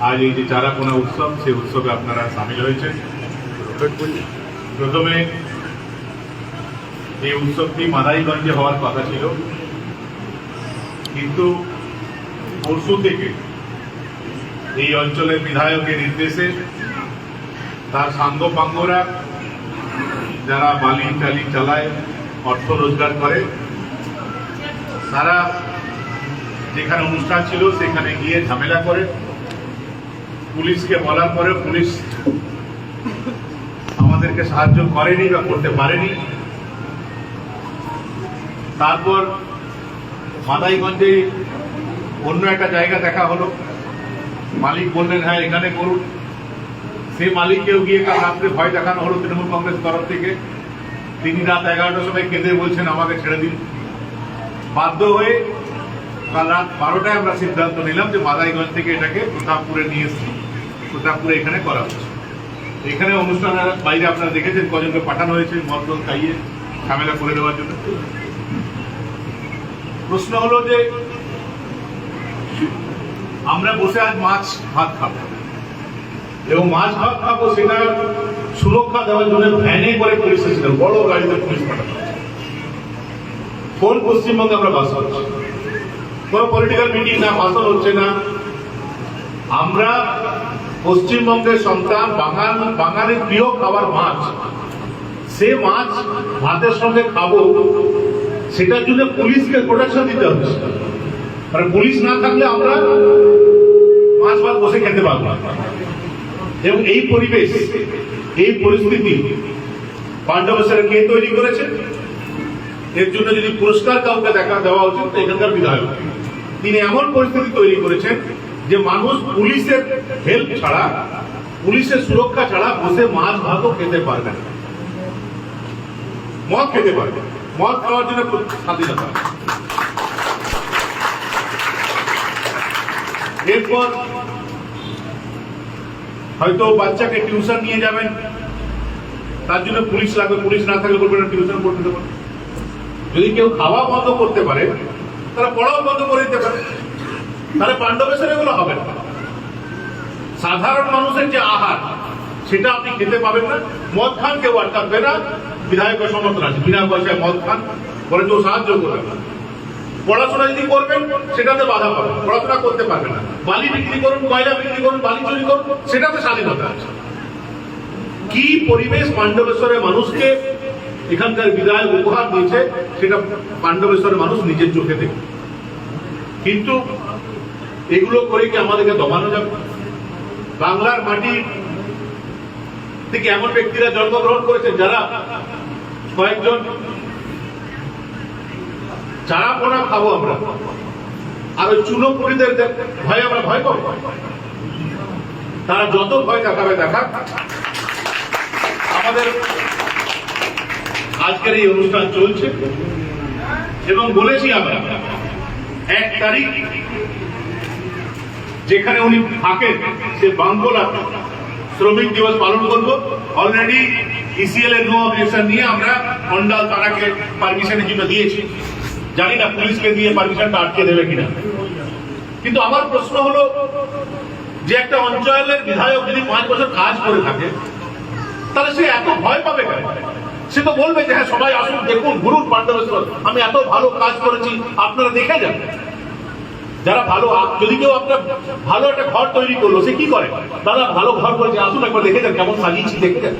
আজ এই যে চারাপোনা উৎসব, সেই উৎসবে আপনারা সামিল হয়েছেন। প্রথমে এই উৎসবটি মাদাইগঞ্জে হওয়ার কথা ছিল। কিন্তু পরশু থেকে এই অঞ্চলের বিধায়কের নির্দেশে তার সাঙ্গ পাঙ্গরা যারা বালি টালি চালায়, অর্থ রোজগার করে, তারা যেখানে অনুষ্ঠান ছিল সেখানে গিয়ে ঝামেলা করে। পুলিশকে বলার পরে পুলিশ আমাদেরকে সাহায্য করেনি বা করতে পারেনি। তারপর মাদাইগঞ্জে অন্য একটা জায়গা দেখা হলো। মালিক বললেন হ্যাঁ এখানে করুন। সেই মালিককেও গিয়ে কাল রাত্রে ভয় দেখানো হলো তৃণমূল কংগ্রেস তরফ থেকে। তিনি রাত এগারোটার সময় কেঁদে বলছেন, আমাকে ছেড়ে দিন। বাধ্য হয়ে কাল রাত বারোটায় আমরা সিদ্ধান্ত নিলাম যে মাদাইগঞ্জ থেকে এটাকে প্রতাপপুরে নিয়ে এসেছি। প্রতাপপুরে এখানে করা হচ্ছে এখানে অনুষ্ঠানের বাইরে আপনারা দেখেছেন কজনকে পাঠানো হয়েছে মদল খাইয়ে ঝামেলা করে দেওয়ার জন্য। প্রশ্ন হলো যে, আমরা বসে আজ মাছ, ভাত খাব। এবং মাছ, ভাত খাব সেটা সুরক্ষা দেওয়ার জন্য ভ্যানে করে পুলিশ এসেছিলেন বড় গাড়িতে পুলিশ পাঠানো কোন পশ্চিমবঙ্গে আমরা বাস করছি? কোন পলিটিক্যাল মিটিং না ভাষণ হচ্ছে না। আমরা পশ্চিমবঙ্গের সন্তান, বাঙাল বাঙালির প্রিয় খাবার মাছ। সে মাছ ভাতের সঙ্গে খাব, সেটার জন্য পুলিশকে প্রোটেকশন দিতে হচ্ছে কারণ পুলিশ না থাকলে আমরা মাছ ভাত বসে খেতে পারব না। এবং এই পরিবেশ, এই পরিস্থিতি পাণ্ডবেশ্বরে কে তৈরি করেছে? এর জন্য যদি পুরস্কার কাউকে দেখা, দেওয়া উচিত এখানকার বিধায়ক। তিনি এমন পরিস্থিতি তৈরি করেছেন যে মানুষ পুলিশের হেল্প ছাড়া, পুলিশের সুরক্ষা ছাড়া বসে মাছ ভাতও খেতে পারবে না। মদ খেতে পারবে মদ খাওয়ার জন্য স্বাধীনতা এরপর হয়তো বাচ্চাকে টিউশন নিয়ে যাবেন। তার জন্য পুলিশ লাগবে, পুলিশ না থাকলে বলবেন টিউশন পড়তে দেবেন যদি কেউ খাওয়া বন্ধ করতে পারে, তারা পড়াও বন্ধ করে দিতে পারে। তাহলে পাণ্ডবেশ্বর এগুলো হবে না। সাধারণ মানুষের যে আহার, সেটা আপনি খেতে পাবেন না। মদ খান কেউ আটকাবে না। বিধায়কের সমর্থন আছে। বিনা পয়সায় মদ খান। বলে কেউ সাহায্য করবে না। পড়াশোনা যদি করবেন, সেটাতে বাধা পাবেন পড়াশোনা করতে পারবেন না। বালি বিক্রি করুন, কয়লা বিক্রি করুন, বালি চুরি করুন, সেটাতে স্বাধীনতা আছে। কি পরিবেশ পাণ্ডবেশ্বরের মানুষকে এখানকার বিধায়ক উপহার দিয়েছে, সেটা পাণ্ডবেশ্বরের মানুষ নিজের চোখে দেখবে। কিন্তু এগুলো করে কি আমাদেরকে দমানো যাবে? বাংলার মাটি থেকে এমন ব্যক্তিরা জন্মগ্রহণ করেছেন যারা কয়েকজন চারা পোনা খাব আমরা, আর ওই চুনোপুরীদের ভয় আমরা ভয় পাবো। তারা যত ভয় দেখাবে, দেখাক। আমাদের আজকের এই অনুষ্ঠান চলছে। এবং বলেছি আমরা, এক তারিখ যেখানে উনি থাকেন, সে বাঙ্গলা শ্রমিক দিবস পালন করব। অলরেডি ইসিএল এর নো অবজেকশন নিয়ে আমরা মন্ডল তারাকে পারমিশনের জন্য দিয়েছি। জানি না পুলিশকে দিয়ে পারমিশনটা আটকে দেবে কিনা। কিন্তু আমার প্রশ্ন হলো যে একটা অঞ্চলের বিধায়ক যদি পাঁচ বছর কাজ করে থাকে, তাহলে সে এত ভয় পাবে কেন? সে তো বলবে যে হ্যাঁ সবাই আসুন দেখুন, ঘুরুন পাণ্ডবেশ্বর আমি এত ভালো কাজ করেছি, আপনারা দেখে যান। যারা ভালো যদি কেউ আপনার ভালো একটা ঘর তৈরি করল, সে কি করে? দাদা, ভালো ঘর করেছে আসুন একবার দেখে যান কেমন সাজিয়েছি, দেখে যান।